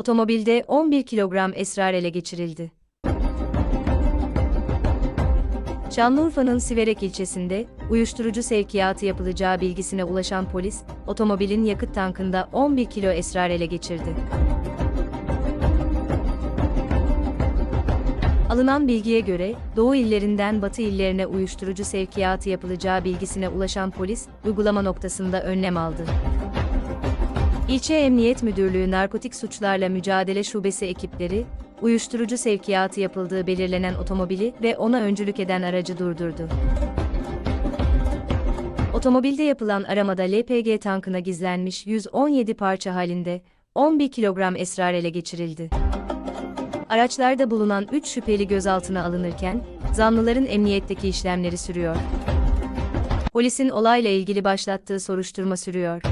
Otomobilde 11 kilogram esrar ele geçirildi. Şanlıurfa'nın Siverek ilçesinde, uyuşturucu sevkiyatı yapılacağı bilgisine ulaşan polis, otomobilin yakıt tankında 11 kilo esrar ele geçirdi. Alınan bilgiye göre, Doğu illerinden Batı illerine uyuşturucu sevkiyatı yapılacağı bilgisine ulaşan polis, uygulama noktasında önlem aldı. İlçe Emniyet Müdürlüğü Narkotik Suçlarla Mücadele Şubesi ekipleri, uyuşturucu sevkiyatı yapıldığı belirlenen otomobili ve ona öncülük eden aracı durdurdu. Otomobilde yapılan aramada LPG tankına gizlenmiş 117 parça halinde 11 kilogram esrar ele geçirildi. Araçlarda bulunan 3 şüpheli gözaltına alınırken, zanlıların emniyetteki işlemleri sürüyor. Polisin olayla ilgili başlattığı soruşturma sürüyor.